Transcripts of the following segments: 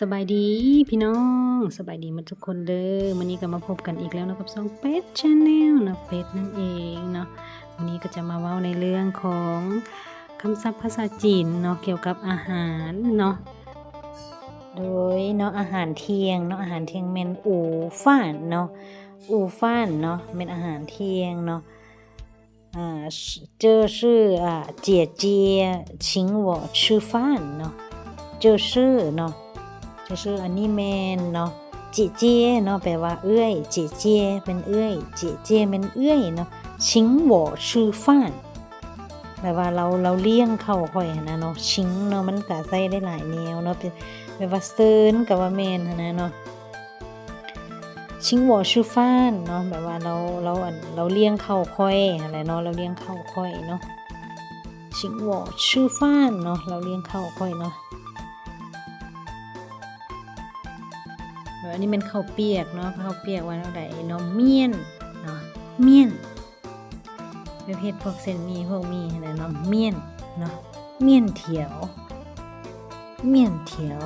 สบายดีพี่น้องสบายดีมาทุกคนเด้อวันนี้ก็มาพบกันอีกแล้วนะกับซองเป็ดชาแนลนะเป็ดนั่นเองเนาะวันนี้ก็จะมาเว้าในเรื่องของคำศัพท์ภาษาจีนเนาะเกี่ยวกับอาหารเนาะโดยเนาะอาหารเที่ยงเนาะอาหารเที่ยงเมนอูฟ่านเนาะอูฟ่านเนาะเมนอาหารเที่ยงเนาะอ่าเจอชื่ออ่าเจียเจียชิงหวอชื่อฟ่านเนาะเจอชื่อเนาะ คืออันนี้แมนเนาะจีเจเนาะแปลว่าเอื้อยจีเจเป็นเอื้อยจีเจเป็นเอื้อยเนาะชิงหวอชื่อฟ้านแปลว่าเราเราเลี้ยงเข้าค่อยนะเนาะชิงเนาะมันกะใส่ได้หลายแนวเนาะเป็นแปลว่าเซินกับว่าแมนนะเนาะชิงหวอชื่อฟ้านเนาะแบบว่าเราเราอันเราเลี้ยงเข้าค่อยอะไรเนาะเราเลี้ยงเข้าค่อยเนาะชิงหวอชื่อฟ้านเนาะเราเลี้ยงเข้าค่อยเนาะ อันนี้เป็นข้าวเปียกเนาะข้าวเปียกวันเท่าไหร่เนาะเมี่ยนเนาะเมี่ยนประเภทพวกเส้นมีพวกมีอะไรเนาะเมี่ยนเนาะเมี่ยนเถียว เมี่ยนเถียว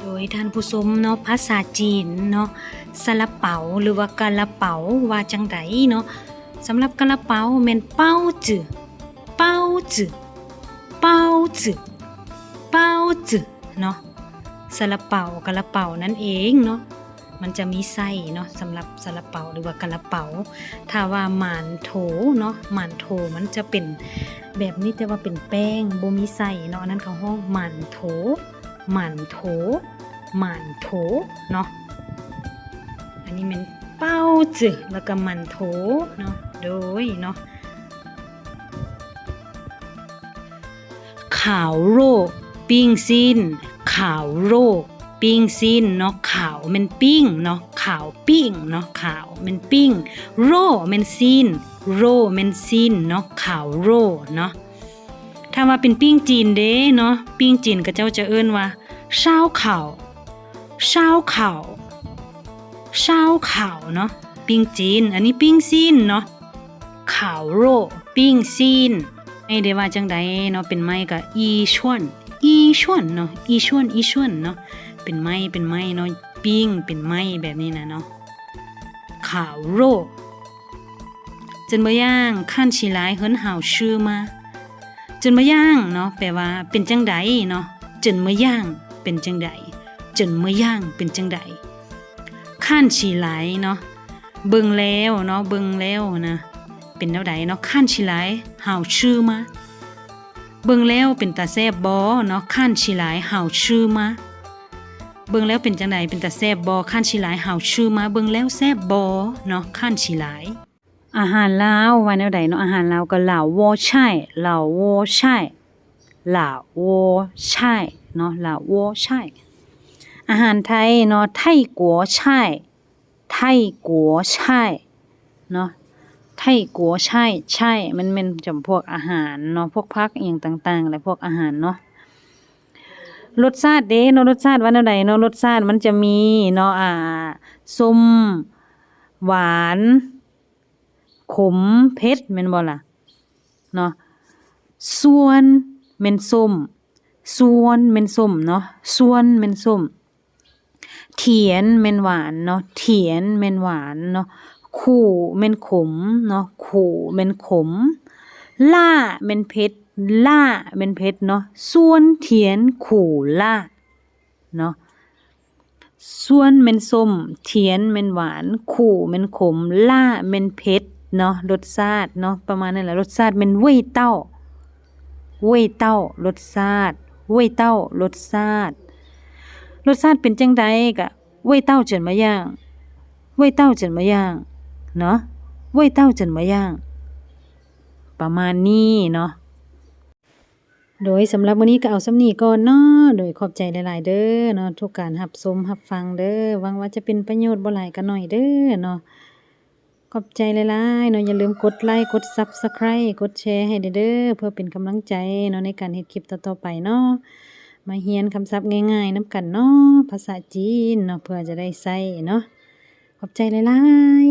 โดยท่านผู้ชมเนาะภาษาจีนเนาะซาลาเปาหรือว่ากะละเปาว่าจังไดเนาะ สำหรับกะละเปาแม่นเป้าจือเป้าจือเป้าจือเป้าจือเนาะซาลาเปากะละเปานั่นเองเนาะมันจะมีไส้เนาะสำหรับซาลาเปาหรือว่ากะละเปาถ้าว่าหมานโถเนาะหมานโถมันจะเป็นแบบนี้แต่ว่าเป็นแป้งบ่มีไส้เนาะนนั้นเขาห้องหมานโถหมานโถหมานโถเนาะอันนี้เป็นเป้าจือแล้วก็หมันโถเนาะ โดยเนาะขาวโรปิ้งซินขาวโรปิ้งซินเนาะขาวมันปิ้งเนาะขาวปิ้งเนาะขาวมันปิ้ง โรมันซินโรมันซินเนาะขาวโรเนาะถ้าว่าเป็นปิ้งจีนเด้เนาะปิ้งจีนก็เจ้าจะเอิ้นว่าเช้าข่าวเช้าข่าวเช้าข่าวเนาะปิ้งจีน อันนี้ปิ้งซีนเนาะ ข่าวโรปิ้งซีนไม่ได้ว่าจังใดเนาะเป็นไม้ก็อีชวนอีชวนเนาะอีชวนอีชวนเนาะเป็นไม้เป็นไม้เนาะปิ้งเป็นไม้แบบนี้นะเนาะข่าวโรจนบ่ย่างขั้นชีหลายเฮินห่าวชื่อมาจนบ่ย่างเนาะแปลว่าเป็นจังใดเนาะจนมื้อย่างเป็นจังใดจนมื้อย่างเป็นจังใดขั้นฉีไหลเนาะเบิ่งแล้วเนาะเบิ่งแล้วนะ เป็นแนวใดเนาะข้านฉีไลเห่าชื่อมาเบิ่งแล้วเป็นตาแซบบ่เนาะข้านฉีไลเห่าชื่อมาเบิ่งแล้วเป็นจังไดเป็นตาแซบบ่ข้านฉีไลเห่าชื่อมาเบิ่งแล้วแซบบ่เนาะข้านฉีไลอาหารลาวว่าแนวใดเนาะอาหารลาวก็ลาววัวใช่ลาววัวใช่ลาววัวใช่เนาะลาววัวใช่อาหารไทยเนาะไทยกัวใช่ไทยกัวใช่เนาะ ไทยกัวใช่ใช่ มันเป็นจำพวกอาหารเนาะพวกพักอย่างต่างๆอะไรพวกอาหารเนาะรสชาติเด้เนาะรสชาติว่าแนวใดเนาะรสชาติมันจะมีเนาะอ่าส้มหวานขมเผ็ดแม่นบ่ล่ะเนาะส่วนแม่นส้มส่วนแม่นส้มเนาะส่วนแม่นส้มเถียนเม่นหวานเนาะเถียนเม่นหวานเนาะ ขู่เมนขมเนาะขู่เมนขม ล่าเมนเผ็ดล่าเมนเผ็ดเนาะส่วนเถียนขู่ล่าเนาะส่วนเมนส้มเถียนเมนหวาน ขู่เมนขม ล่าเมนเผ็ดเนาะรสชาติเนาะประมาณนั้นแหละรสชาติเมนเว่ยเต้าเว่ยเต้ารสชาติเว่ยเต้ารสชาติรสชาติเป็นจังใดกะเว่ยเต้าเจินมาย่างเว่ยเต้าเจินมาย่าง เนาะเว่ยเต้าจนมาย่าง ประมาณนี้เนาะโดยสำหรับวันนี้ก็เอาสำนีก่อนเนาะโดยขอบใจหลาย ๆ เด้อเนาะทุกการรับชมรับฟังเด้อหวังว่าจะเป็นประโยชน์บ่หลายก็น้อยเด้อเนาะขอบใจหลายๆเนาะอย่าลืมกดไลค์กด Subscribe กดแชร์ให้เด้อเพื่อเป็นกำลังใจเนาะในการเฮ็ดคลิปต่อๆไปเนาะมาเรียนคำศัพท์ง่าย ๆน้ำกันเนาะภาษาจีนเนาะเพื่อจะได้ใช้เนาะขอบใจหลาย ๆ